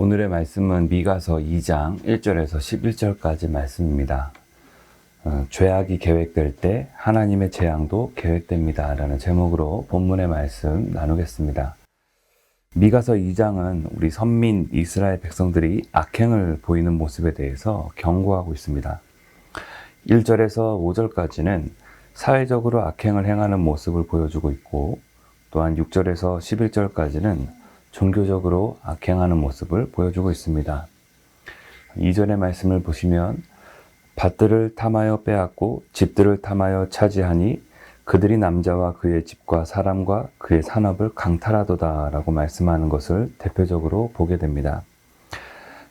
오늘의 말씀은 미가서 2장 1절에서 11절까지 말씀입니다. 어, 죄악이 계획될 때 하나님의 재앙도 계획됩니다. 라는 제목으로 본문의 말씀 나누겠습니다. 미가서 2장은 우리 선민 이스라엘 백성들이 악행을 보이는 모습에 대해서 경고하고 있습니다. 1절에서 5절까지는 사회적으로 악행을 행하는 모습을 보여주고 있고 또한 6절에서 11절까지는 종교적으로 악행하는 모습을 보여주고 있습니다. 이전의 말씀을 보시면 밭들을 탐하여 빼앗고 집들을 탐하여 차지하니 그들이 남자와 그의 집과 사람과 그의 산업을 강탈하도다 라고 말씀하는 것을 대표적으로 보게 됩니다.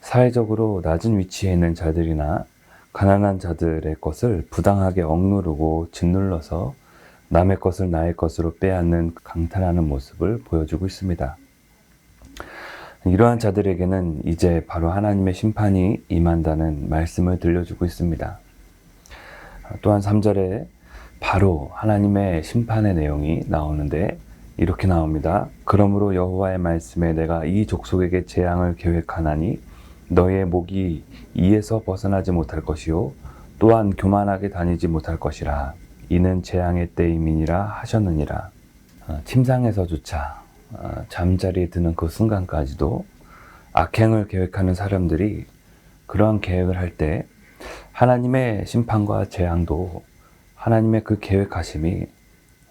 사회적으로 낮은 위치에 있는 자들이나 가난한 자들의 것을 부당하게 억누르고 짓눌러서 남의 것을 나의 것으로 빼앗는 강탈하는 모습을 보여주고 있습니다. 이러한 자들에게는 이제 바로 하나님의 심판이 임한다는 말씀을 들려주고 있습니다. 또한 3절에 바로 하나님의 심판의 내용이 나오는데 이렇게 나옵니다. 그러므로 여호와의 말씀에 내가 이 족속에게 재앙을 계획하나니 너의 목이 이에서 벗어나지 못할 것이요 또한 교만하게 다니지 못할 것이라 이는 재앙의 때임이니라 하셨느니라. 어, 침상에서조차 어, 잠자리에 드는 그 순간까지도 악행을 계획하는 사람들이 그러한 계획을 할 때 하나님의 심판과 재앙도 하나님의 그 계획하심이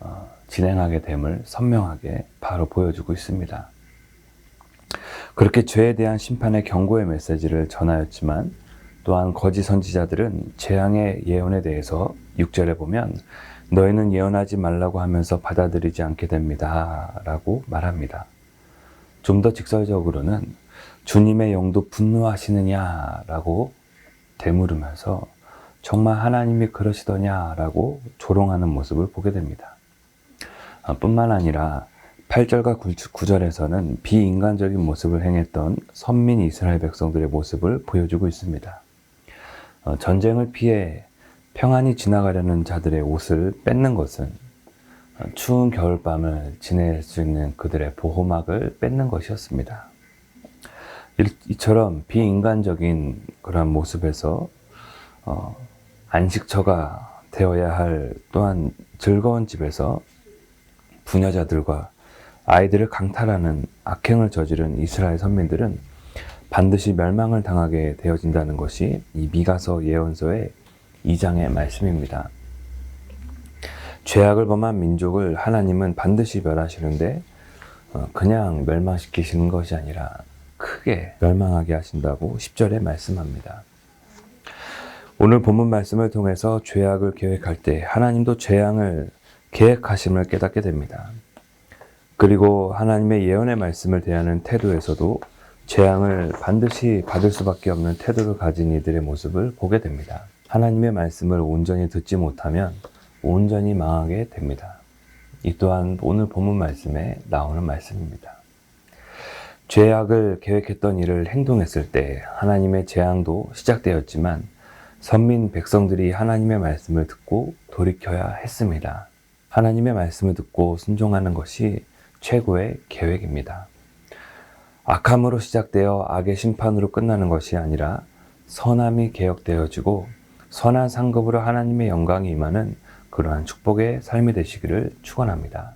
어, 진행하게 됨을 선명하게 바로 보여주고 있습니다. 그렇게 죄에 대한 심판의 경고의 메시지를 전하였지만 또한 거짓 선지자들은 재앙의 예언에 대해서 6절에 보면 너희는 예언하지 말라고 하면서 받아들이지 않게 됩니다. 라고 말합니다. 좀 더 직설적으로는 주님의 영도 분노하시느냐? 라고 되물으면서 정말 하나님이 그러시더냐? 라고 조롱하는 모습을 보게 됩니다. 아, 뿐만 아니라 8절과 9절에서는 비인간적인 모습을 행했던 선민 이스라엘 백성들의 모습을 보여주고 있습니다. 어, 전쟁을 피해 평안히 지나가려는 자들의 옷을 뺏는 것은 추운 겨울밤을 지낼 수 있는 그들의 보호막을 뺏는 것이었습니다. 이처럼 비인간적인 그런 모습에서 어, 안식처가 되어야 할 또한 즐거운 집에서 부녀자들과 아이들을 강탈하는 악행을 저지른 이스라엘 선민들은 반드시 멸망을 당하게 되어진다는 것이 이 미가서 예언서의 2장의 말씀입니다. 죄악을 범한 민족을 하나님은 반드시 멸하시는데 어, 그냥 멸망시키시는 것이 아니라 크게 멸망하게 하신다고 10절에 말씀합니다. 오늘 본문 말씀을 통해서 죄악을 계획할 때 하나님도 재앙을 계획하심을 깨닫게 됩니다. 그리고 하나님의 예언의 말씀을 대하는 태도에서도 재앙을 반드시 받을 수밖에 없는 태도를 가진 이들의 모습을 보게 됩니다. 하나님의 말씀을 온전히 듣지 못하면 온전히 망하게 됩니다. 이 또한 오늘 본문 말씀에 나오는 말씀입니다. 죄악을 계획했던 일을 행동했을 때 하나님의 재앙도 시작되었지만 선민 백성들이 하나님의 말씀을 듣고 돌이켜야 했습니다. 하나님의 말씀을 듣고 순종하는 것이 최고의 계획입니다. 악함으로 시작되어 악의 심판으로 끝나는 것이 아니라 선함이 개혁되어지고 선한 상급으로 하나님의 영광이 임하는 그러한 축복의 삶이 되시기를 축원합니다.